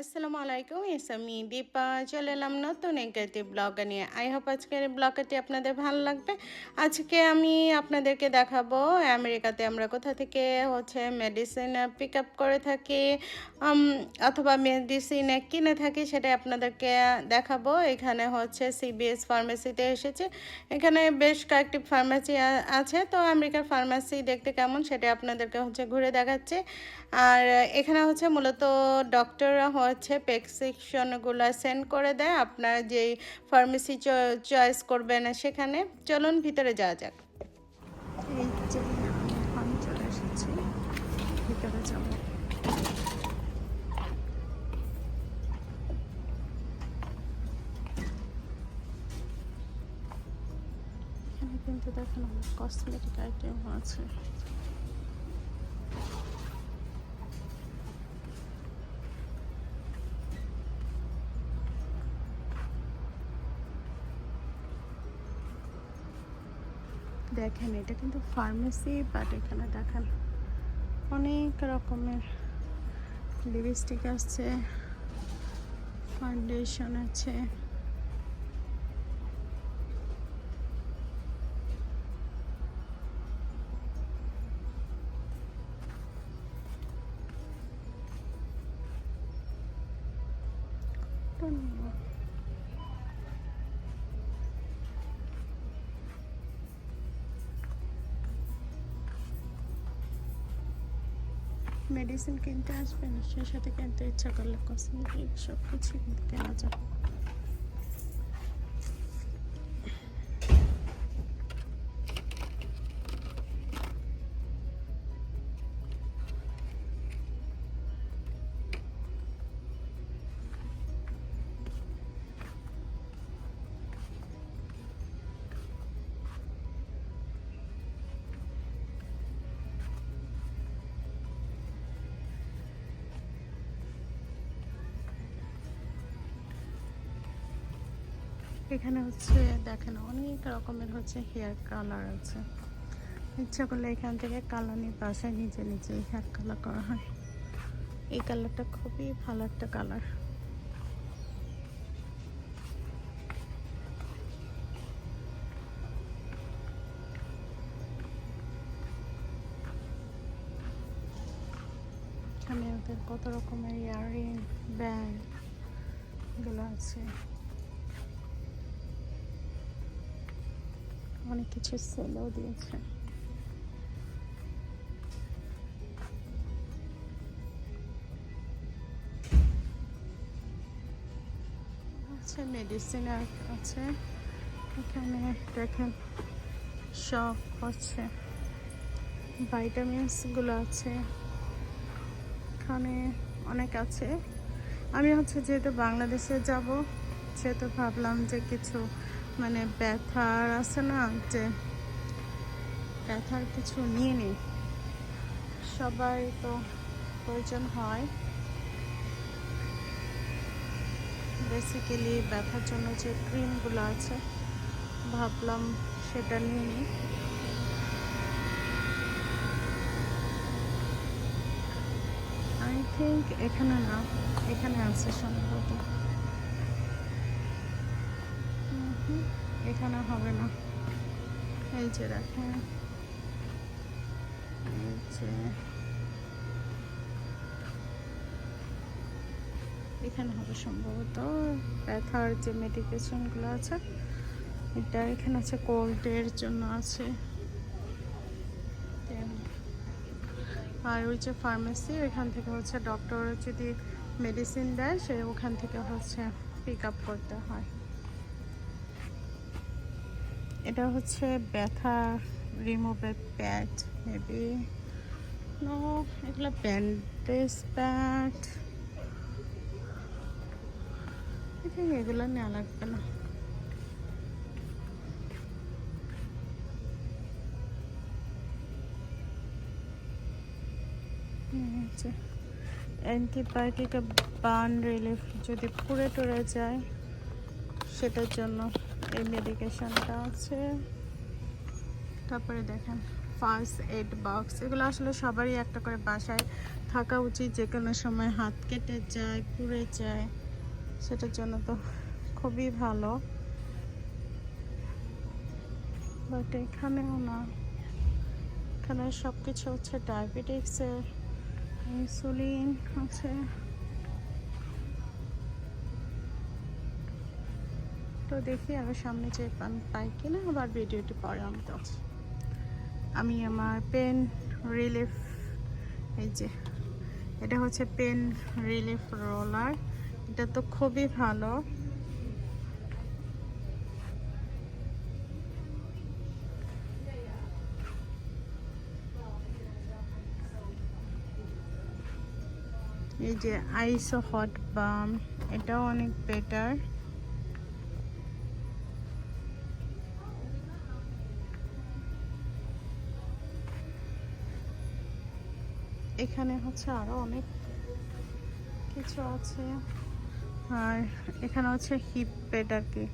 আসসালামু আলাইকুম, এস আমি দীপা। চলে এলাম নতুন একটি ব্লগ নিয়ে। আই হোপ আজকের ব্লগটি আপনাদের ভালো লাগবে। আজকে আমি আপনাদেরকে দেখাবো, আমেরিকাতে আমরা কোথা থেকে হচ্ছে মেডিসিন পিক আপ করে থাকি অথবা মেডিসিন কিনে থাকি সেটা আপনাদেরকে দেখাবো। এখানে হচ্ছে সিবিএস ফার্মেসিতে এসেছে। এখানে বেশ কয়েকটি ফার্মেসি আছে। তো আমেরিকার ফার্মেসি দেখতে কেমন সেটা আপনাদেরকে হচ্ছে ঘুরে দেখাচ্ছে। আর এখানে হচ্ছে মূলত ডক্টররা হচ্ছে প্রেসক্রিপশনগুলো সেন্ড করে দেয়। আপনার যেই ফার্মেসি চয়েস করবেন সেখানে। চলুন ভিতরে যাওয়া যাক। আমি কিন্তু দেখেন কসমেটিক আইটেম আছে। দেখেন, এটা কিন্তু ফার্মেসি বাট এখানে দেখেন অনেক রকমের লিপস্টিক আছে ফাউন্ডেশন আছে কোনটা নেব? মেডিসিন কিনতে আসবেন সেই সাথে কিনতে ইচ্ছা করলে কসমেটিক সব কিছু কিন্তু কেনা যায় এখানে হচ্ছে দেখেন, অনেক রকমের হচ্ছে হেয়ার কালার আছে। ইচ্ছা করলে এখান থেকে কালার নিয়ে বাসায় নিজে নিজে হেয়ার কালার করা হয়। এই কালারটা খুবই ভালো একটা কালার এখানে ওদের কত রকমের ইয়ারিং, ব্যাগ, এগুলো আছে। অনেক কিছু সেলও দিয়েছে। আছে মেডিসিন আছে। এখানে দেখেন সব হচ্ছে। ভাইটামিনসগুলো আছে। এখানে অনেক আছে। আমি হচ্ছে যেহেতু বাংলাদেশে যাব, সেহেতু ভাবলাম যে কিছু মানে ব্যথার আছে না যে ব্যথার কিছু নিয়ে নিই। সবাই তো প্রয়োজন হয়। বেসিক্যালি ব্যথার জন্য যে ক্রিমগুলো আছে, ভাবলাম সেটা নিয়ে নিই। আই থিঙ্ক এখানে না, এখানে আছে সম্ভবত। এখানে হবে না। এই যে দেখেন। এই যে। এখানে হবে সম্ভবত ব্যথার যে মেডিকেশনগুলো আছে, এটা এখানে আছে কোল্ডের জন্য আছে। আর ওই যে ফার্মেসি ওইখান থেকে হচ্ছে ডক্টর যদি মেডিসিন দেয়, সে ওখান থেকে হচ্ছে পিক আপ করতে হয়। এটা হচ্ছে ব্যথা রিমুভের প্যাড মেবি নো এগুলো ব্যান্ডেজ প্যাড এগুলো নেওয়া লাগবে না? অ্যান্টিবায়োটিক বার্ন রিলিফ যদি পুড়ে টুরে যায়, সেটার জন্য এই মেডিকেশনটা আছে। তারপরে দেখেন ফার্স্ট এড বক্স এগুলো আসলে সবারই একটা করে বাসায় থাকা উচিত। যে কোনো সময় হাত কেটে যায়, পুড়ে যায়, সেটার জন্য তো খুবই ভালো। বাট এখানেও না। এখানে সব কিছু হচ্ছে ডায়াবেটিক্সের ইনসুলিন আছে। তো দেখি আবার সামনে যে আমি পাই কিনা, আবার ভিডিওটি পরে আমি তো আমি আমার পেন রিলিফ, এই যে, এটা হচ্ছে পেন রিলিফ রোলার। এটা তো খুবই ভালো। এই যে আইসো হট বাম, এটাও অনেক বেটার। এখানে হচ্ছে আরও অনেক কিছু আছে। আর এখানে হচ্ছে হিট প্যাড আর কি।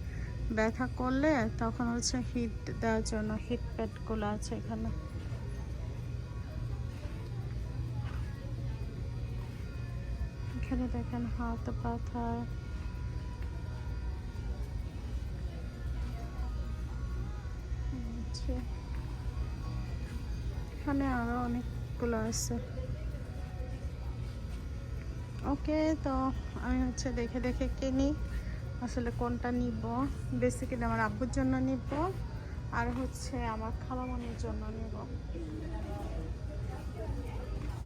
ব্যথা করলে তখন হচ্ছে হিট দেওয়ার জন্য হিট প্যাডগুলো আছে এখানে। এখানে দেখেন হাত ব্যথা। এখানে আরও অনেকগুলো আছে। ওকে, তো আমি হচ্ছে দেখে দেখে কিনি আসলে কোনটা নিব? বেসিক্যালি আমার আব্বুর জন্য নিব, আর হচ্ছে আমার খালামনির জন্য নিব।